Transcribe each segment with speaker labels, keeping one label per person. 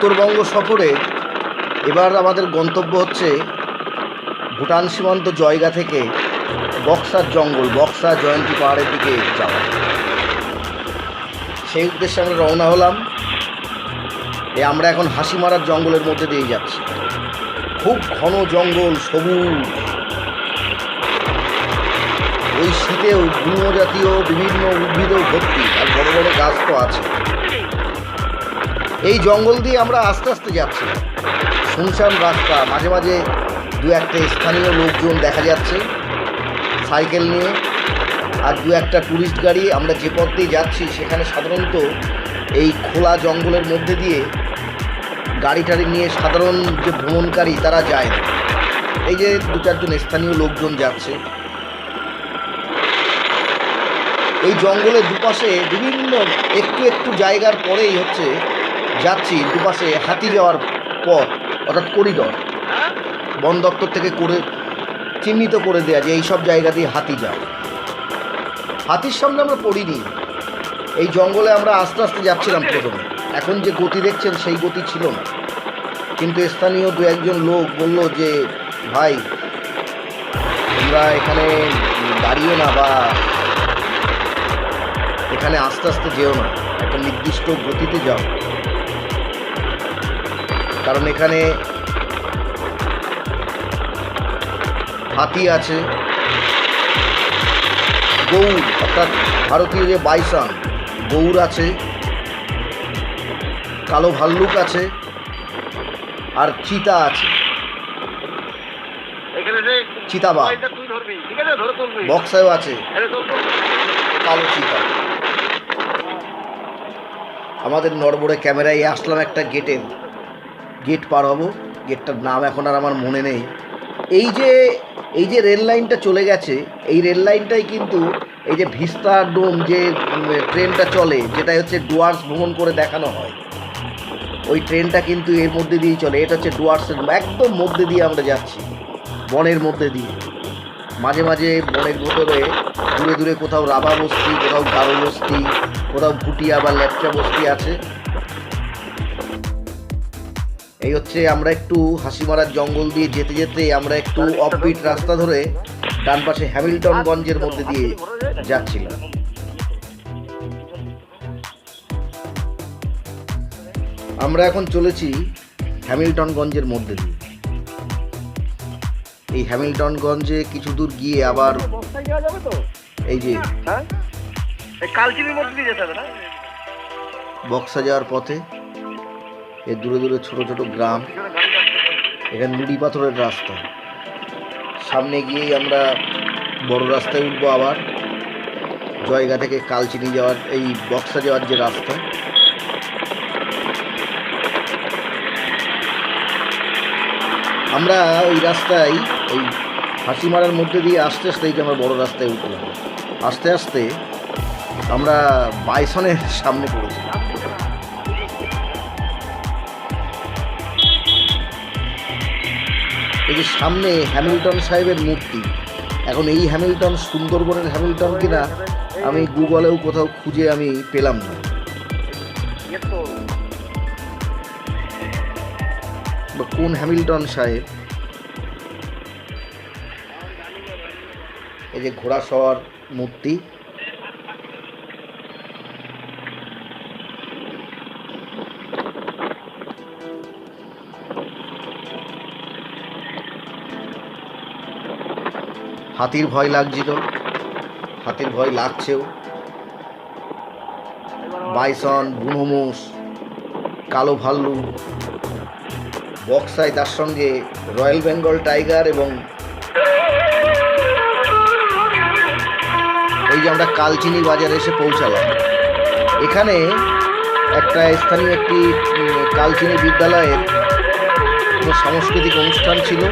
Speaker 1: উত্তরবঙ্গ সফরে এবার আমাদের গন্তব্য হচ্ছে ভুটান সীমান্ত জয়গা থেকে বক্সার জঙ্গল বক্সা জয়ন্তী পাহাড়ের দিকে যাওয়া। সেই উদ্দেশ্যে আমরা রওনা হলাম। এ আমরা এখন হাসি মারার জঙ্গলের মধ্যে দিয়ে যাচ্ছি। খুব ঘন জঙ্গল, সবুজ। ওই শীতেও গুল্ম জাতীয় বিভিন্ন উদ্ভিদও ভর্তি, আর বড় বড় গাছ তো আছে। এই জঙ্গল দিয়ে আমরা আস্তে আস্তে যাচ্ছি। শুনশান রাস্তা, মাঝে মাঝে দু একটা স্থানীয় লোকজন দেখা যাচ্ছে সাইকেল নিয়ে আর দু একটা ট্যুরিস্ট গাড়ি। আমরা যে পথ দিয়ে যাচ্ছি সেখানে সাধারণত এই খোলা জঙ্গলের মধ্যে দিয়ে গাড়ি টাড়ি নিয়ে সাধারণ যে ভ্রমণকারী তারা যায় না। এই যে দু চারজন স্থানীয় লোকজন যাচ্ছে। এই জঙ্গলের দুপাশে বিভিন্ন একটু একটু জায়গার পরেই হচ্ছে যাচ্ছি দুপাশে হাতি যাওয়ার পথ, অর্থাৎ করিডর, বন দপ্তর থেকে করে, চিহ্নিত করে দেয়া যে এইসব জায়গা দিয়ে হাতি যায় হাতির সামনে আমরা পড়িনি। এই জঙ্গলে আমরা আস্তে আস্তে যাচ্ছিলাম প্রথমে। এখন যে গতি দেখছেন, সেই গতি ছিল না। কিন্তু স্থানীয় দু একজন লোক বলল যে, ভাই, তোমরা এখানে দাঁড়িয়ে না বা এখানে আস্তে আস্তে যেও না। একটা নির্দিষ্ট গতিতে যাও। কারণ এখানে হাতি আছে। গৌর অর্থাৎ ভারতীয় যে বাইসন গৌর আছে। কালো ভাল্লুক আছে। আর চিতা আছে।
Speaker 2: আছে?
Speaker 1: বক্সায়ও আছে। কালো চিতা। আমাদের নড়বড়ে ক্যামেরায় আসলাম একটা গেটের। গেট পার হব। গেটটার নাম এখন আর আমার মনে নেই। এই যে এই যে রেল লাইনটা চলে গেছে, এই রেল লাইনটাই কিন্তু এই যে ভিস্তা ডোম যে ট্রেনটা চলে যেটা হচ্ছে ডুয়ার্স ভ্রমণ করে দেখানো হয়, ওই ট্রেনটা কিন্তু এর মধ্যে দিয়েই চলে। এটা হচ্ছে ডুয়ার্সের একদম মধ্যে দিয়ে আমরা যাচ্ছি, বনের মধ্যে দিয়ে। মাঝে মাঝে বনের ভেতরে দূরে দূরে কোথাও রাবা বস্তি, কোথাও গারো বস্তি, কোথাও ভুটিয়া বা ল্যাপচা বস্তি আছে। এই হচ্ছে আমরা একটু হাসিমারার জঙ্গল দিয়ে যেতে যেতে আমরা একটু অফবিট রাস্তা ধরে ডান পাশে হ্যামিল্টনগঞ্জের মধ্যে দিয়ে যাচ্ছিলাম। আমরা এখন চলেছি হ্যামিল্টনগঞ্জের মধ্যে দিয়ে। এই হ্যামিল্টনগঞ্জে কিছু দূর গিয়ে আবার এই যে
Speaker 2: হ্যাঁ?
Speaker 1: বক্সা যাওয়ার পথে এর দূরে দূরে ছোট ছোট গ্রাম। এখানে নুড়ি পাথরের রাস্তা। সামনে গিয়েই আমরা বড় রাস্তায় উঠবো আবার। জয়গা থেকে কালচিনি যাওয়ার, এই বক্সা যাওয়ার যে রাস্তা। আমরা ওই রাস্তায়, ওই হাসিমারার মধ্যে দিয়ে আস্তে আস্তে এই যে আমরা বড় রাস্তায় উঠলাম। আস্তে আস্তে আমরা বাইসনের সামনে পড়েছি এই যে সামনে হ্যামিল্টন সাহেবের মূর্তি। এখন এই হ্যামিল্টন, সুন্দরবনের হ্যামিল্টন কিনা, আমি গুগলেও কোথাও খুঁজে আমি পেলাম না। বা কোন হ্যামিল্টন সাহেব? এই যে ঘোড়া সওয়ার মূর্তি। হাতির ভয় লাগছিল। হাতির ভয় লাগছেও। বাইসন বুনো মোষ কালো ভাল্লু বক্সায় তার সঙ্গে রয়্যাল বেঙ্গল টাইগার এবং এই যে আমরা কালচিনি বাজারে এসে পৌঁছালাম। এখানে একটা স্থানীয় একটি কালচিনি বিদ্যালয়ের সাংস্কৃতিক অনুষ্ঠান ছিল।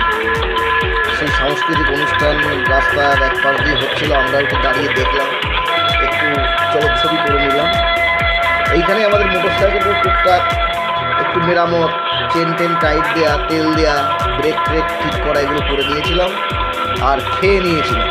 Speaker 1: সেই সাংস্কৃতিক অনুষ্ঠান রাস্তার এক পাশ দিয়ে হচ্ছিল, আমরা একটু দাঁড়িয়ে দেখলাম, একটু চলচ্ছবি করে নিলাম। এইখানে আমাদের মোটর সাইকেলের টুকটাক একটু মেরামত, চেন টেন টাইট দেওয়া তেল দেওয়া ব্রেক ট্রেক ঠিক করা, এগুলো করে দিয়েছিলাম আর খেয়ে নিয়েছিলাম।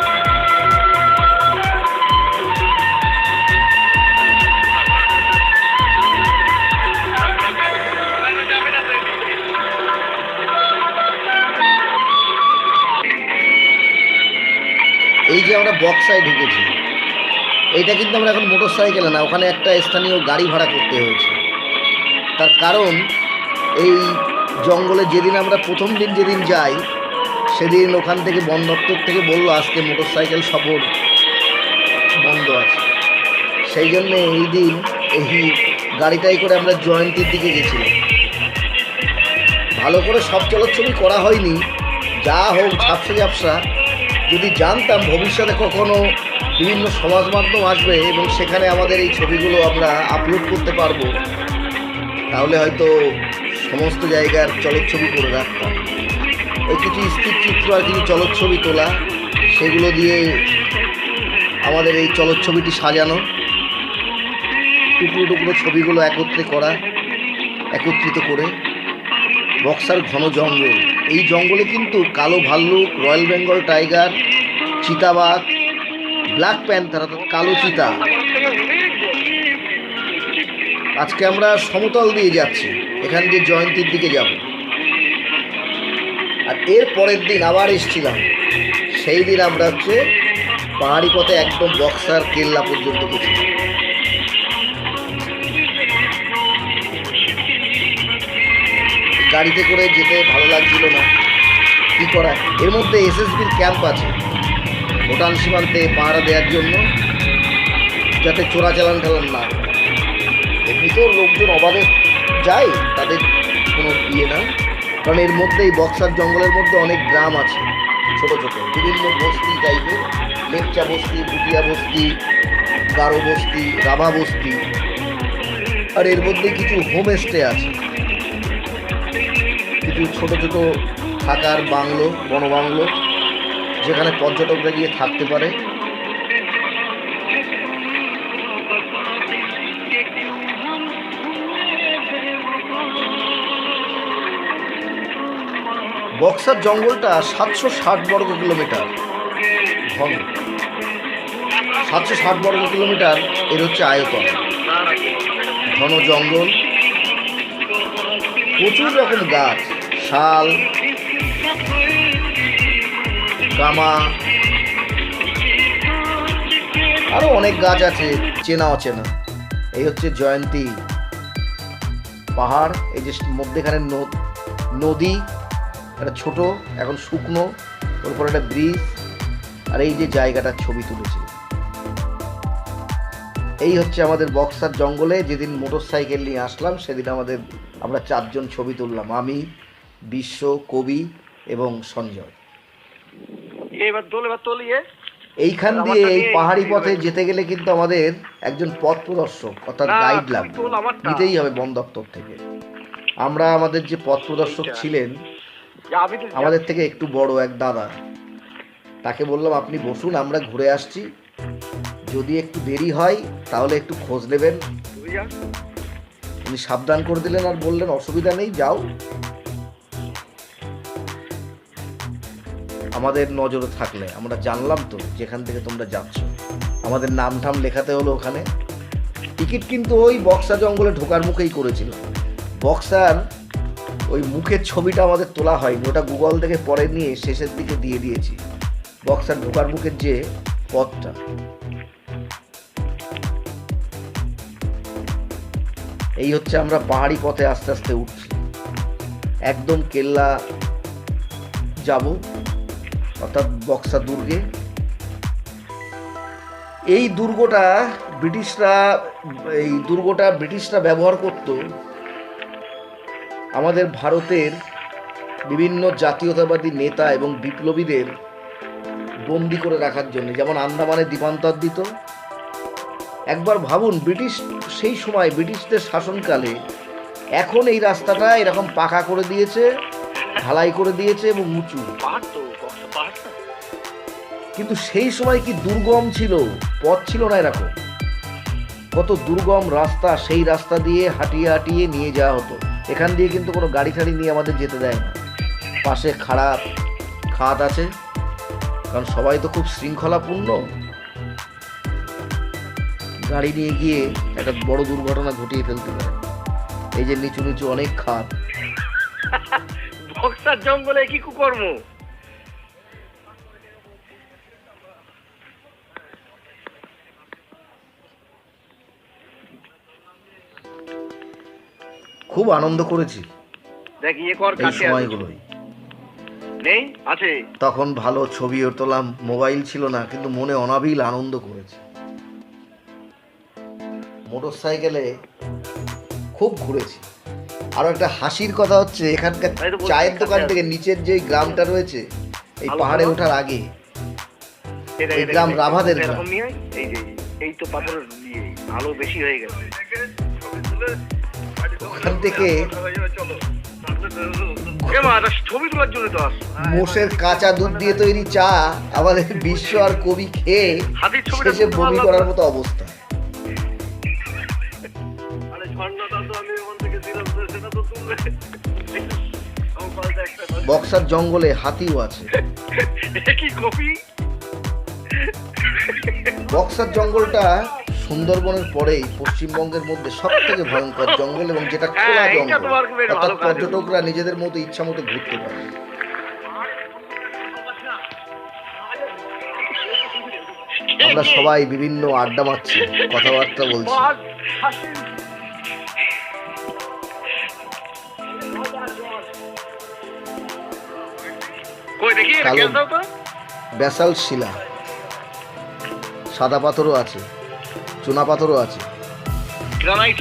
Speaker 1: যে আমরা বক্সায় ঢুকেছি। এইটা কিন্তু আমরা এখন মোটর সাইকেলে না, ওখানে একটা স্থানীয় গাড়ি ভাড়া করতে হয়েছে। তার কারণ, এই জঙ্গলে যেদিন আমরা প্রথম দিন যেদিন যাই, সেদিন ওখান থেকে বন দপ্তর থেকে বলল, আজকে মোটর সাইকেল সফর বন্ধ আছে। সেই জন্য এই দিন এই গাড়িটাই করে আমরা জয়ন্তীর দিকে গেছিলাম। ভালো করে সব চলচ্ছবি করা হয়নি। যা হোক ঝাপসা ঝাপসা যদি জানতাম ভবিষ্যতে কখনো বিভিন্ন সমাজ মাধ্যম আসবে এবং সেখানে আমাদের এই ছবিগুলো আমরা আপলোড করতে পারব, তাহলে হয়তো সমস্ত জায়গার চলচ্ছবি করে রাখতাম। ওই কিছু স্থির চিত্র আর কিছু চলচ্ছবি তোলা, সেগুলো দিয়ে আমাদের এই চলচ্ছবিটি সাজানো, টুকরো টুকরো ছবিগুলো একত্রে করা, একত্রিত করে বক্সার ঘন জঙ্গল। এই জঙ্গলে কিন্তু কালো ভাল্লুক, রয়্যাল বেঙ্গল টাইগার, চিতাবাঘ, ব্ল্যাক প্যান্থার অর্থাৎ কালো চিতা। আজকে আমরা সমতল দিয়ে যাচ্ছি। এখান দিয়ে জয়ন্তীর দিকে যাব। আর এর পরের দিন আবার এসছিলাম। সেই দিন আমরা হচ্ছে পাহাড়ি পথে একদম বক্সার কেল্লা পর্যন্ত গেছিলাম। গাড়িতে করে যেতে ভালো লাগছিল না। কী করা? এর মধ্যে এসএসবির ক্যাম্প আছে। ভুটান সীমান্তে পাহারা দেওয়ার জন্য, যাতে চোরাচালান টালান না। এমনিতেও লোকজন অবাধে যায়, তাদের কোনো ইয়ে না। কারণ এর মধ্যে এই বক্সার জঙ্গলের মধ্যে অনেক গ্রাম আছে, ছোট ছোট। বিভিন্ন বস্তি টাইপের লেপচা বস্তি ভুটিয়া বস্তি, গারো বস্তি, রাভা বস্তি। আর এর মধ্যে কিছু হোমস্টে আছে। কিছু ছোট ছোট থাকার বাংলো, বনবাংলো, যেখানে পর্যটকরা গিয়ে থাকতে পারে। বক্সার জঙ্গলটা সাতশো ষাট বর্গ কিলোমিটার ঘন সাতশো ষাট বর্গ কিলোমিটার এর হচ্ছে আয়তন। ঘন জঙ্গল, প্রচুর রকম গাছ। শাল গামা আরও অনেক গাছ আছে, চেনা অচেনা। এই হচ্ছে জয়ন্তী। পাহাড়, এই যে মধ্যেখানে নদী একটা ছোট, এখন শুকনো, ওর উপর একটা ব্রিজ, আর এই যে জায়গাটার ছবি তুলেছে। এই হচ্ছে আমাদের বক্সার জঙ্গলে, যেদিন মোটর সাইকেল নিয়ে আসলাম, সেদিন আমাদের, আমরা চারজন ছবি তুললাম। আমি বিশ্ব কবি এবং সঞ্জয়।
Speaker 2: এবার তোল এবার তোল ইয়ে
Speaker 1: এইখান দিয়ে এই পাহাড়ি পথে যেতে গেলে কিন্তু আমাদের একজন পথ প্রদর্শক অর্থাৎ গাইড লাগবে। নিতেই হবে বন দপ্তর থেকে। আমরা আমাদের যে পথ প্রদর্শক ছিলেন আমাদের থেকে একটু বড় এক দাদা। তাকে বললাম আপনি বসুন আমরা ঘুরে আসছি। যদি একটু দেরি হয় তাহলে একটু খোঁজ নেবেন। উনি সাবধান করে দিলেন আর বললেন অসুবিধা নেই যাও। আমাদের নজরে থাকলে, আমরা জানলাম তো যেখান থেকে তোমরা যাচ্ছ। আমাদের নাম ঠাম লেখাতে হলো ওখানে। টিকিট কিন্তু ওই বক্সা জঙ্গলে ঢোকার মুখেই করেছিলাম বক্সার ওই মুখের ছবিটা আমাদের তোলা হয়নি, ওটা গুগল থেকে পরে নিয়ে শেষের দিকে দিয়ে দিয়েছি। বক্সার ঢোকার মুখের যে পথটা। এই হচ্ছে আমরা পাহাড়ি পথে আস্তে আস্তে উঠছি। একদম কেল্লা যাব। অর্থাৎ বক্সা দুর্গে। এই দুর্গটা ব্রিটিশরা, এই দুর্গটা ব্রিটিশরা ব্যবহার করত আমাদের ভারতের বিভিন্ন জাতীয়তাবাদী নেতা এবং বিপ্লবীদের বন্দি করে রাখার জন্য। যেমন আন্দামানে দ্বীপান্তর দিত। একবার ভাবুন, ব্রিটিশ সেই সময় ব্রিটিশদের শাসনকালে এখন এই রাস্তাটা এরকম পাকা করে দিয়েছে, ঢালাই করে দিয়েছে এবং উঁচু। কিন্তু সেই সময় কি দুর্গম ছিল? পথ ছিল না এরকম। কত দুর্গম রাস্তা সেই রাস্তা দিয়ে হাঁটিয়ে হাঁটিয়ে নিয়ে যাওয়া হতো। এখান দিয়ে কিন্তু কোনো গাড়ি টাড়ি নিয়ে আমাদের যেতে দেয় না। পাশে খারাপ খাত আছে। কারণ সবাই তো খুব শৃঙ্খলাপূর্ণ। গাড়ি নিয়ে গিয়ে একটা বড় দুর্ঘটনা ঘটিয়ে ফেলতে পারে। এই যে নিচু নিচু অনেক খাত।
Speaker 2: বক্সার জঙ্গলে কি কুকর্ম?
Speaker 1: খুব আনন্দ করেছি
Speaker 2: দেখ ইয়ে কর
Speaker 1: এই
Speaker 2: কাছে আছে।
Speaker 1: সময়গুলোই
Speaker 2: নেই আছে
Speaker 1: তখন ভালো ছবিও তোলাম মোবাইল ছিল না কিন্তু মনে অনাবিল আনন্দ করেছে মোটর সাইকেলে খুব ঘুরেছি আরও একটা হাসির কথা হচ্ছে এখানকার
Speaker 2: তাই তো বলছি,
Speaker 1: চায়ের দোকান থেকে নিচের যে গ্রামটা রয়েছে এই
Speaker 2: ভালো
Speaker 1: পাহাড়ে
Speaker 2: ভালো।
Speaker 1: ওঠার আগে
Speaker 2: এই দেখ,
Speaker 1: ওই
Speaker 2: এই দেখ,
Speaker 1: গ্রাম
Speaker 2: এই দেখ,
Speaker 1: রাভাদের গ্রাম।
Speaker 2: নিয়ে আয়। এই যে এই তো পাথরের ইয়ে আলো বেশি হয়ে গেছে
Speaker 1: ওখান থেকে মোষের কাঁচা দুধ দিয়ে তৈরি চা আমাদের বিশ্ব আর কবি খেয়ে শেষে বমি করার মতো অবস্থা। বক্সার জঙ্গলে হাতিও আছে। বক্সার জঙ্গলটা সুন্দরবনের পরেই পশ্চিমবঙ্গের মধ্যে সব থেকে ভয়ঙ্কর জঙ্গল এবং যেটা খোলা
Speaker 2: হ্যাঁ,
Speaker 1: জঙ্গল অর্থাৎ পর্যটকরা নিজেদের মতো ইচ্ছা মতো ঘুরতে পারে। আমরা সবাই বিভিন্ন আড্ডা মারছি কথাবার্তা বলছি। ব্যাসাল শিলা। সাদা পাথরও আছে। চুনা পাথরও আছে।
Speaker 2: গ্রানাইট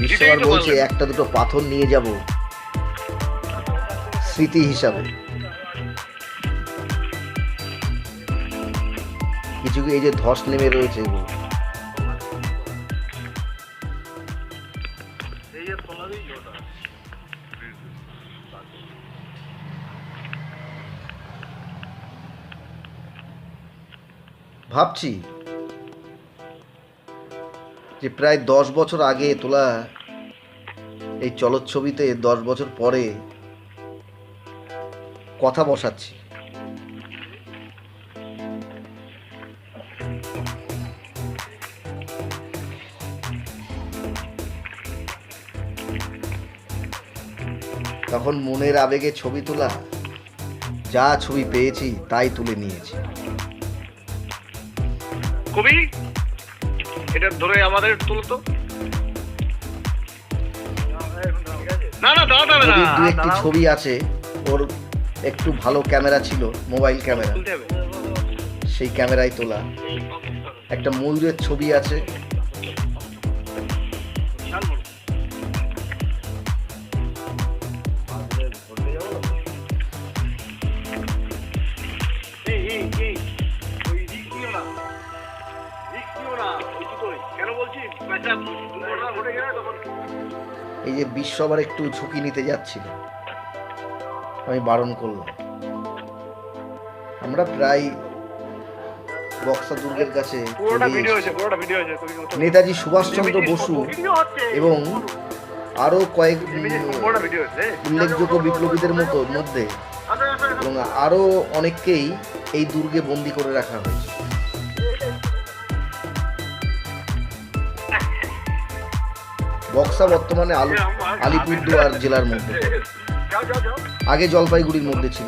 Speaker 1: বিশ্ববার বলছে একটা দুটো পাথর নিয়ে যাব। স্মৃতি হিসাবে। কিছু কি এই যে ধস নেমে রয়েছে? এগুলো ভাবছি যে প্রায় দশ বছর আগে তোলা এই চলচ্ছবিতে দশ বছর পরে কথা বসাচ্ছি। তখন মনের আবেগে ছবি তোলা, যা ছবি পেয়েছি তাই তুলে নিয়েছি।
Speaker 2: কবি এটা ধরে আমাদের তুলো তো। না না দাঁড়াতে হবে না।
Speaker 1: দু একটি ছবি আছে ওর একটু ভালো ক্যামেরা ছিল মোবাইল ক্যামেরা। সেই ক্যামেরায় তোলা। একটা ময়ূরের ছবি আছে
Speaker 2: এই
Speaker 1: যে বিশ্ব আবার একটু ঝুঁকি নিতে যাচ্ছিল আমি বারণ করলাম। আমরা প্রায় বক্সা দুর্গের কাছে নেতাজি সুভাষচন্দ্র বসু এবং আরও কয়েক উল্লেখযোগ্য বিপ্লবীদের মতো মধ্যে।
Speaker 2: আচ্ছা, আচ্ছা, আচ্ছা।
Speaker 1: এবং আরও অনেককেই এই দুর্গে বন্দি করে রাখা হয়েছে। বক্সা বর্তমানে আলু আলিপুরদুয়ার জেলার মধ্যে। আগে জলপাইগুড়ির মধ্যে ছিল।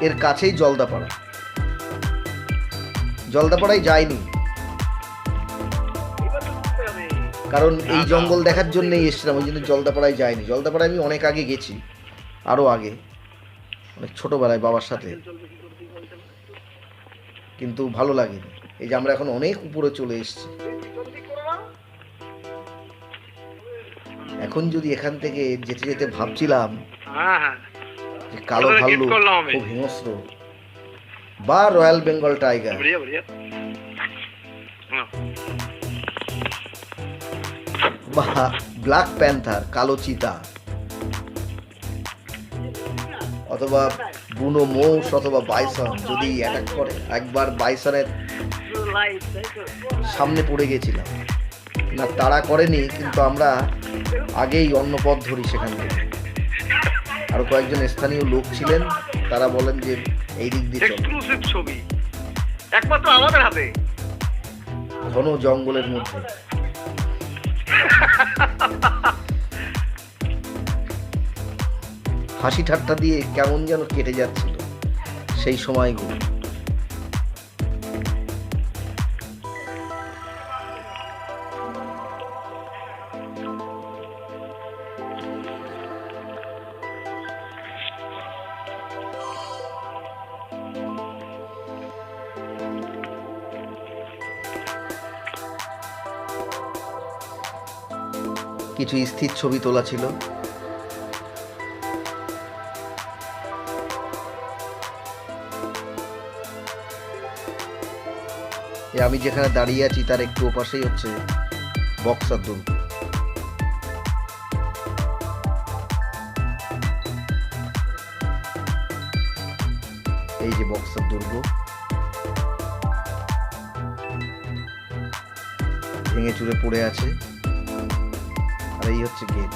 Speaker 1: এর কাছেই জলদাপাড়া। জলদাপাড়ায় যায়নি। কারণ এই জঙ্গল দেখার জন্যই এসেছিলাম, ওই জন্য জলদাপাড়ায় যায়নি জলদাপাড়ায় আমি অনেক আগে গেছি আরও আগে। অনেক ছোটোবেলায় বাবার সাথে। কিন্তু ভালো লাগেনি। এই যে আমরা এখন অনেক উপরে চলে এসছি। এখন যদি এখান থেকে যেতে যেতে ভাবছিলাম কালো
Speaker 2: ভাল্লু
Speaker 1: খুব হিংস্র বা রয়্যাল বেঙ্গল টাইগার। বা ব্ল্যাক প্যান্থার কালো চিতা। অথবা বুনো মৌস অথবা বাইসন যদি অ্যাটাক করে। একবার বাইসনের সামনে পড়ে গেছিলাম। না তাড়া করেনি কিন্তু আমরা আগেই অন্য পথ ধরি সেখান থেকে। আরও কয়েকজন স্থানীয় লোক ছিলেন তারা বলেন যে এই দিক দিয়ে
Speaker 2: এক্সক্লুসিভ ছবি। একমাত্র আমাদের হাতে।
Speaker 1: ঘন জঙ্গলের মধ্যে। হাসি ঠাট্টা দিয়ে কেমন যেন কেটে যাচ্ছিল সেই সময়গুলো। কিছু স্থির ছবি তোলা ছিল। আমি যেখানে দাঁড়িয়ে আছি, তার একটু ওপাশেই হচ্ছে বক্সার দুর্গ এই যে বক্সার দুর্গ ভেঙে চুরে পড়ে আছে। আর এই হচ্ছে গেট